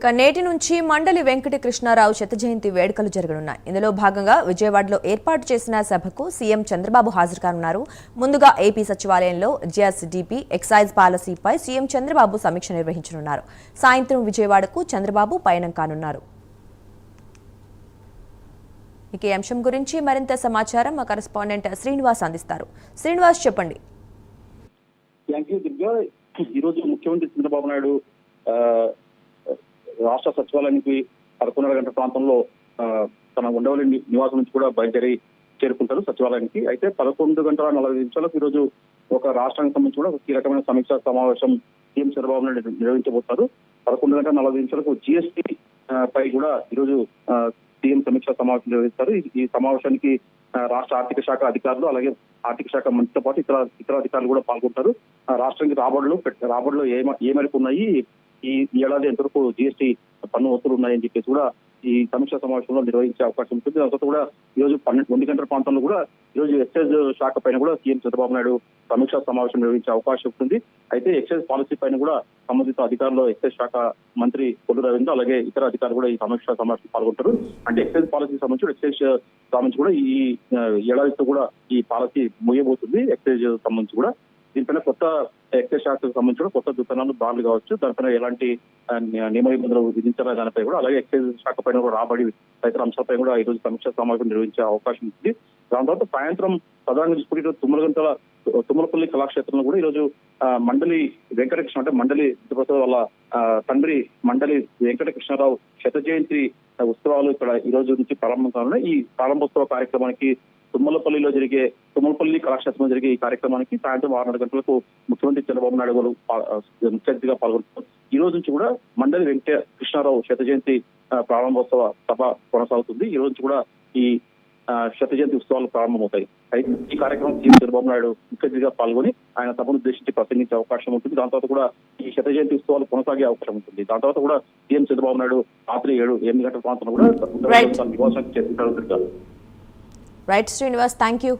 ఇక నేటి నుంచి మండలి వెంకటకృష్ణారావు శత జయంతి వేడుకలు జరగనున్నాయి. ఇందులో భాగంగా విజయవాడలో ఏర్పాటు చేసిన సభకు సీఎం చంద్రబాబు హాజరు కానున్నారు ముందుగా ఏపీ సచివాలయంలో జిఎస్డిపి ఎక్సైజ్ పాలసీపై సీఎం చంద్రబాబు సమీక్ష నిర్వహించనున్నారు. సాయంత్రం విజయవాడకు చంద్రబాబు పయనం కానున్నారు. ఇక ఈ అంశం గురించి మరింత సమాచారం మా కరెస్పాండెంట్ శ్రీనివాస్ అందిస్తారు. శ్రీనివాస్ చెప్పండి. ఈరోజు ముఖ్యమంత్రి చంద్రబాబు నాయుడు రాష్ట్ర సచివాలయానికి పదకొండున్నర గంటల ప్రాంతంలో తన ఉండవల్లి నివాసం నుంచి కూడా బయలుదేరి చేరుకుంటారు సచివాలయానికి. అయితే పదకొండు గంటల నలభై నిమిషాలకు ఈరోజు ఒక రాష్ట్రానికి సంబంధించి కూడా ఒక కీలకమైన సమీక్షా సమావేశం సీఎం చంద్రబాబు నాయుడు నిర్వహించబోతున్నారు. పదకొండు గంటల నలభై నిమిషాలకు జిఎస్టీ పై కూడా ఈరోజు సీఎం సమీక్షా సమావేశం నిర్వహిస్తారు. ఈ- సమావేశానికి రాష్ట్ర ఆర్థిక శాఖ అధికారులు అలాగే ఆర్థిక శాఖ మంత్రితో పాటు ఇతర ఇతర అధికారులు కూడా పాల్గొంటారు. రాష్ట్రానికి రాబడులు రాబడులు ఏ ఏ మేరకు ఉన్నాయి? ఈ ఏడాది ఎంతవరకు జీఎస్టీ పన్ను వసూలు ఉన్నాయని చెప్పేసి కూడా ఈ సమీక్ష సమావేశంలో నిర్వహించే అవకాశం ఉంటుంది. దాని కూడా ఈ రోజు పన్నెండు రెండు గంటల ప్రాంతంలో కూడా ఈ రోజు ఎక్సైజ్ శాఖ పైన కూడా సీఎం చంద్రబాబు నాయుడు సమీక్షా సమావేశం నిర్వహించే అవకాశం ఉంటుంది. అయితే ఎక్సైజ్ పాలసీ పైన కూడా సంబంధిత అధికారులు ఎక్సైజ్ శాఖ మంత్రి కొల్లు రవీంద్ర అలాగే ఇతర అధికారులు కూడా ఈ సమీక్ష సమావేశం పాల్గొంటారు. అంటే ఎక్సైజ్ పాలసీ సంబంధించి ఎక్సైజ్ సంబంధించి కూడా ఈ ఏడాదితో కూడా ఈ పాలసీ ముయ్యబోతుంది ఎక్సైజ్ సంబంధించి కూడా దీనిపైన కొత్త ఎక్సైజ్ శాఖకు సంబంధించిన కొత్త దుకాణాలు బార్లు కావచ్చు. దానిపైన ఎలాంటి నియమ నిబంధనలు విధించాలా? దానిపై కూడా అలాగే ఎక్సైజ్ శాఖ పైన కూడా రాబడి తదితర అంశాలపై కూడా ఈ రోజు సమీక్ష సమావేశం నిర్వహించే అవకాశం ఉంది. దాని తర్వాత సాయంత్రం ప్రధానంగా చూసుకుంటే ఈరోజు తుమ్మలగంటల తుమ్మలపల్లి కళాక్షేత్రంలో కూడా ఈరోజు మండలి వెంకటకృష్ణ అంటే మండలి విద్యాప్రసాద్ వాళ్ళ తండ్రి మండలి వెంకటకృష్ణారావు శత జయంతి ఉత్సవాలు ఇక్కడ ఈ రోజు నుంచి ప్రారంభం కానున్నాయి. ఈ ప్రారంభోత్సవ కార్యక్రమానికి తుమ్మలపల్లిలో జరిగే తుమ్మలపల్లి కళాక్షేత్రంలో జరిగే ఈ కార్యక్రమానికి సాయంత్రం ఆరున్నర గంటలకు ముఖ్యమంత్రి చంద్రబాబు నాయుడు గారు ముఖ్య అతిథిగా పాల్గొంటారు. ఈ రోజు నుంచి కూడా మండలి వెంకట కృష్ణారావు శత జయంతి ప్రారంభోత్సవ సభ కొనసాగుతుంది. ఈ రోజు నుంచి కూడా ఈ శత జయంతి ఉత్సవాలు ప్రారంభమవుతాయి. అయితే ఈ కార్యక్రమం సీఎం చంద్రబాబు నాయుడు ముఖ్య అతిథిగా పాల్గొని ఆయన సభను ఉద్దేశించి ప్రసంగించే అవకాశం ఉంటుంది. దాని తర్వాత కూడా ఈ శత జయంతి ఉత్సవాలు కొనసాగే అవకాశం ఉంటుంది. దాని తర్వాత కూడా సీఎం చంద్రబాబు నాయుడు రాత్రి ఏడు ఎనిమిది గంటల ప్రాంతంలో కూడా నివాసానికి చేరుకుంటారు రైట్ శ్రీనివాస్ థ్యాంక్ యూ